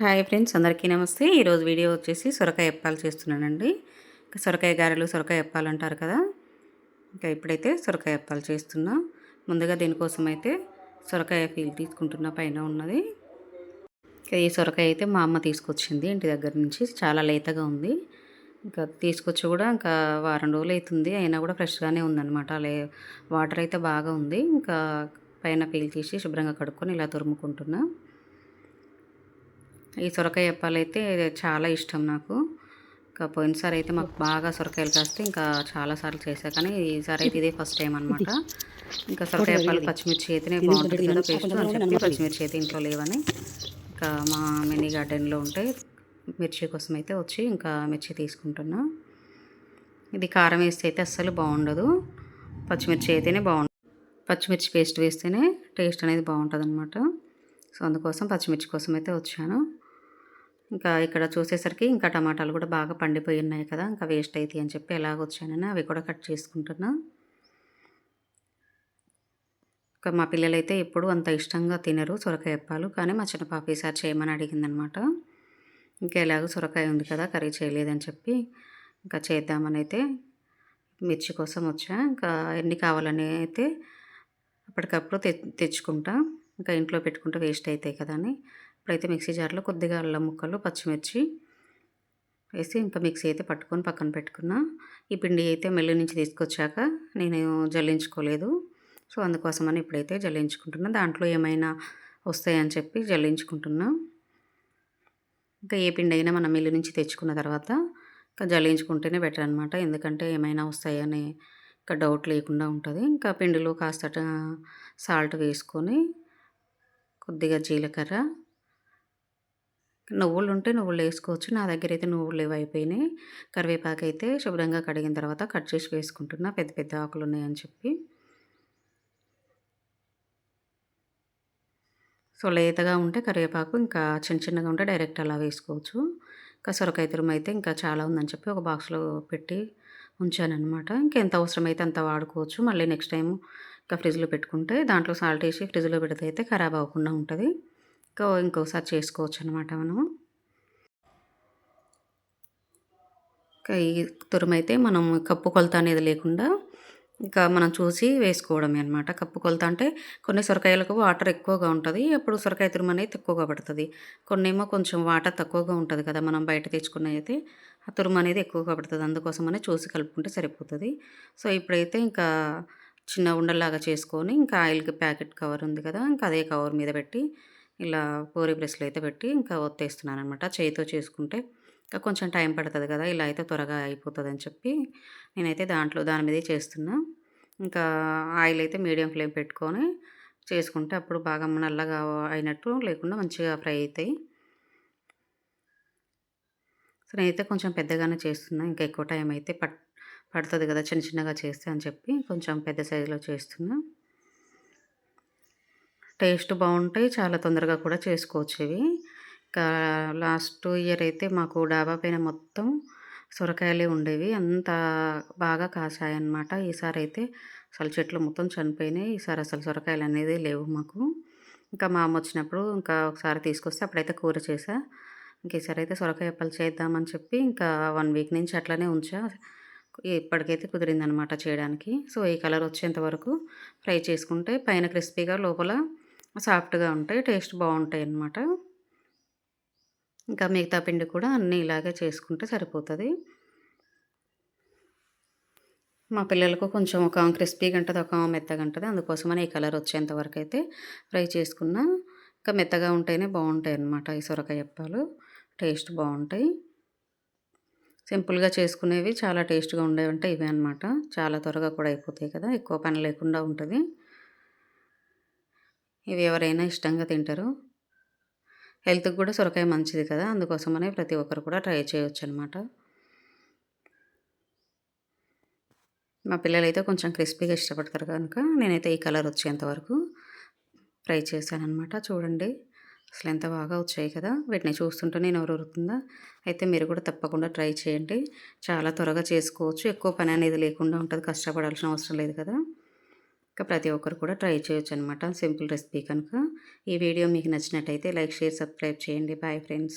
Hi friends అందరికీ నమస్తే. ఈరోజు వీడియో వచ్చేసి సొరకాయ ఎప్పాలు చేస్తున్నానండి. ఇంకా సొరకాయ గారెలు సొరకాయ ఎప్పాలు అంటారు కదా. ఇంకా ఇప్పుడైతే సొరకాయ ఎప్పాలు చేస్తున్నా. ముందుగా దీనికోసం అయితే సొరకాయ ఫీల్ తీసుకుంటున్న పైన ఉన్నది. ఇంకా ఈ సొరకాయ అయితే మా అమ్మ తీసుకొచ్చింది ఇంటి దగ్గర నుంచి. చాలా లేతగా ఉంది. ఇంకా తీసుకొచ్చి కూడా ఇంకా వారం రోజులు అవుతుంది. అయినా కూడా ఫ్రెష్గానే ఉందన్నమాట. అలా వాటర్ అయితే బాగా ఉంది. ఇంకా పైన పీల్ తీసి శుభ్రంగా కడుక్కొని ఇలా తురుముకుంటున్నా. ఈ సొరకాయ అప్పాలైతే చాలా ఇష్టం నాకు. ఇంకా పోయినసారి అయితే మాకు బాగా సొరకాయలు కాస్తే ఇంకా చాలాసార్లు చేసా కానీ ఈసారి అయితే ఇదే ఫస్ట్ టైం అనమాట ఇంకా సొరకాయ అప్పాలు పచ్చిమిర్చి అయితేనే బాగుంటుంది కదా పేస్ట్ అని చెప్పి పచ్చిమిర్చి అయితే ఇంట్లో లేవని ఇంకా మా మినీ గార్డెన్లో ఉంటే మిర్చి కోసం అయితే వచ్చి ఇంకా మిర్చి తీసుకుంటున్నా. ఇది కారం వేస్తే అయితే అస్సలు బాగుండదు. పచ్చిమిర్చి అయితేనే బాగుంటుంది పచ్చిమిర్చి పేస్ట్ వేస్తేనే టేస్ట్ అనేది బాగుంటుంది అనమాట సో అందుకోసం పచ్చిమిర్చి కోసం అయితే వచ్చాను. ఇంకా ఇక్కడ చూసేసరికి ఇంకా టమాటాలు కూడా బాగా పండిపోయి ఉన్నాయి కదా ఇంకా వేస్ట్ అవుతాయి అని చెప్పి ఎలాగ వచ్చానని అవి కూడా కట్ చేసుకుంటున్నా. ఇంకా మా పిల్లలైతే ఎప్పుడు అంత ఇష్టంగా తినరు సొరకాయ అప్పాలు కానీ మా చిన్న పాప ఈసారి చేయమని అడిగిందనమాట. ఇంకా ఎలాగో సొరకాయ ఉంది కదా కర్రీ చేయలేదని చెప్పి ఇంకా చేద్దామని అయితే మిర్చి కోసం వచ్చా. ఇంకా ఎన్ని కావాలని అయితే అప్పటికప్పుడు తె తెచ్చుకుంటా. ఇంకా ఇంట్లో పెట్టుకుంటే వేస్ట్ అవుతాయి కదా అని. ఇప్పుడైతే మిక్సీ జార్లో కొద్దిగా అల్లం ముక్కలు పచ్చిమిర్చి వేసి ఇంకా మిక్సీ అయితే పట్టుకొని పక్కన పెట్టుకున్నా. ఈ పిండి అయితే మెల్లి నుంచి తీసుకొచ్చాక నేను జల్లించుకోలేదు. సో అందుకోసమని ఇప్పుడైతే జల్లించుకుంటున్నా. దాంట్లో ఏమైనా వస్తాయని చెప్పి జల్లించుకుంటున్నా. ఇంకా ఏ పిండి అయినా మనం మిల్లు నుంచి తెచ్చుకున్న తర్వాత ఇంకా జల్లించుకుంటేనే బెటర్ అనమాట ఎందుకంటే ఏమైనా వస్తాయని ఇంకా డౌట్ లేకుండా ఉంటుంది. ఇంకా పిండిలో కాస్త సాల్ట్ వేసుకొని కొద్దిగా జీలకర్ర నువ్వులు ఉంటే నువ్వులు వేసుకోవచ్చు. నా దగ్గర అయితే నువ్వులు లేవు అయిపోయినాయి కరివేపాకు అయితే శుభ్రంగా కడిగిన తర్వాత కట్ చేసి వేసుకుంటున్నా. పెద్ద పెద్ద ఆకులు ఉన్నాయని చెప్పి. సో లేతగా ఉంటే కరివేపాకు ఇంకా చిన్న చిన్నగా ఉంటే డైరెక్ట్ అలా వేసుకోవచ్చు. ఇంకా సొరకాయ తురుము అయితే ఇంకా చాలా ఉందని చెప్పి ఒక బాక్స్లో పెట్టి ఉంచానమాట ఇంకెంత అవసరమైతే అంత వాడుకోవచ్చు. మళ్ళీ నెక్స్ట్ టైం ఇంకా ఫ్రిడ్జ్లో పెట్టుకుంటే దాంట్లో సాల్ట్ వేసి ఫ్రిడ్జ్లో పెడితే అయితే ఖరాబ్ అవ్వకుండా ఉంటుంది. ఇంకా ఇంకోసారి చేసుకోవచ్చు అనమాట మనం. ఇంకా ఈ తురుమైతే మనం కప్పు కొలత అనేది లేకుండా ఇంకా మనం చూసి వేసుకోవడమే అనమాట కప్పు కొలత అంటే కొన్ని సొరకాయలకు వాటర్ ఎక్కువగా ఉంటుంది అప్పుడు సొరకాయ తురుము అనేది తక్కువగా పడుతుంది. కొన్ని ఏమో కొంచెం వాటర్ తక్కువగా ఉంటుంది కదా మనం బయట తెచ్చుకున్న అయితే ఆ తురుము అనేది ఎక్కువగా పడుతుంది. అందుకోసమనే చూసి కలుపుకుంటే సరిపోతుంది. సో ఇప్పుడైతే ఇంకా చిన్న ఉండలాగా చేసుకొని ఇంకా ఆయిల్కి ప్యాకెట్ కవర్ ఉంది కదా ఇంకా అదే కవర్ మీద పెట్టి ఇలా పూరి బ్రెస్లు అయితే పెట్టి ఇంకా ఒత్తేస్తున్నాను అనమాట చేయితో చేసుకుంటే ఇంకా కొంచెం టైం పడుతుంది కదా ఇలా అయితే త్వరగా అయిపోతుంది అని చెప్పి నేనైతే దాంట్లో దాని మీదే చేస్తున్నా. ఇంకా ఆయిల్ అయితే మీడియం ఫ్లేమ్ పెట్టుకొని చేసుకుంటే అప్పుడు బాగా నల్లగా అయినట్టు లేకుండా మంచిగా ఫ్రై అవుతాయి సో నేనైతే కొంచెం పెద్దగానే చేస్తున్నా. ఇంకా ఎక్కువ టైం అయితే పట్ పడుతుంది కదా చిన్న చిన్నగా చేస్తే అని చెప్పి కొంచెం పెద్ద సైజులో చేస్తున్నా. టేస్ట్ బాగుంటాయి చాలా తొందరగా కూడా చేసుకోవచ్చు ఇవి ఇంకా లాస్ట్ ఇయర్ అయితే మాకు డాబా పైన మొత్తం సొరకాయలే ఉండేవి. అంత బాగా కాసాయన్నమాట. ఈసారి అయితే అసలు చెట్లు మొత్తం చనిపోయినాయి. ఈసారి అసలు సొరకాయలు అనేది లేవు మాకు. ఇంకా మా అమ్మ వచ్చినప్పుడు ఇంకా ఒకసారి తీసుకొస్తే అప్పుడైతే కూర చేసా. ఇంక ఈసారి అయితే సొరకాయ అప్పలు చేద్దామని చెప్పి ఇంకా వన్ వీక్ నుంచి అట్లనే ఉంచా. ఇప్పటికైతే కుదిరిందనమాట చేయడానికి. సో ఈ కలర్ వచ్చేంత వరకు ఫ్రై చేసుకుంటే పైన క్రిస్పీగా లోపల సాఫ్ట్గా ఉంటాయి టేస్ట్ బాగుంటాయి అన్నమాట. ఇంకా మిగతా పిండి కూడా అన్నీ ఇలాగే చేసుకుంటే సరిపోతుంది. మా పిల్లలకు కొంచెం ఒక క్రిస్పీగా ఉంటుంది ఒక మెత్తగా ఉంటుంది అందుకోసమని ఈ కలర్ వచ్చేంత వరకు అయితే ఫ్రై చేసుకున్నా. ఇంకా మెత్తగా ఉంటేనే బాగుంటాయి అన్నమాట ఈ సొరకాయ అప్పాలు. టేస్ట్ బాగుంటాయి. సింపుల్గా చేసుకునేవి చాలా టేస్ట్గా ఉండేవి అంటే ఇవే అనమాట చాలా త్వరగా కూడా అయిపోతాయి కదా ఎక్కువ పని లేకుండా ఉంటుంది. ఇవి ఎవరైనా ఇష్టంగా తింటారు. హెల్త్కి కూడా సొరకాయ మంచిది కదా అందుకోసమనే ప్రతి ఒక్కరు కూడా ట్రై చేయొచ్చు అనమాట మా పిల్లలైతే కొంచెం క్రిస్పీగా ఇష్టపడతారు కనుక నేనైతే ఈ కలర్ వచ్చేంత వరకు ఫ్రై చేశానమాట చూడండి అసలు ఎంత బాగా వచ్చాయి కదా. వీటిని చూస్తుంటే నేను ఎవరుతుందా అయితే మీరు కూడా తప్పకుండా ట్రై చేయండి. చాలా త్వరగా చేసుకోవచ్చు. ఎక్కువ పని అనేది లేకుండా ఉంటుంది. కష్టపడాల్సిన అవసరం లేదు కదా. ఇంకా ప్రతి ఒక్కరు కూడా ట్రై చేయొచ్చు అనమాట సింపుల్ రెసిపీ కనుక. ఈ వీడియో మీకు నచ్చినట్టయితే లైక్ షేర్ సబ్స్క్రైబ్ చేయండి. Bye friends.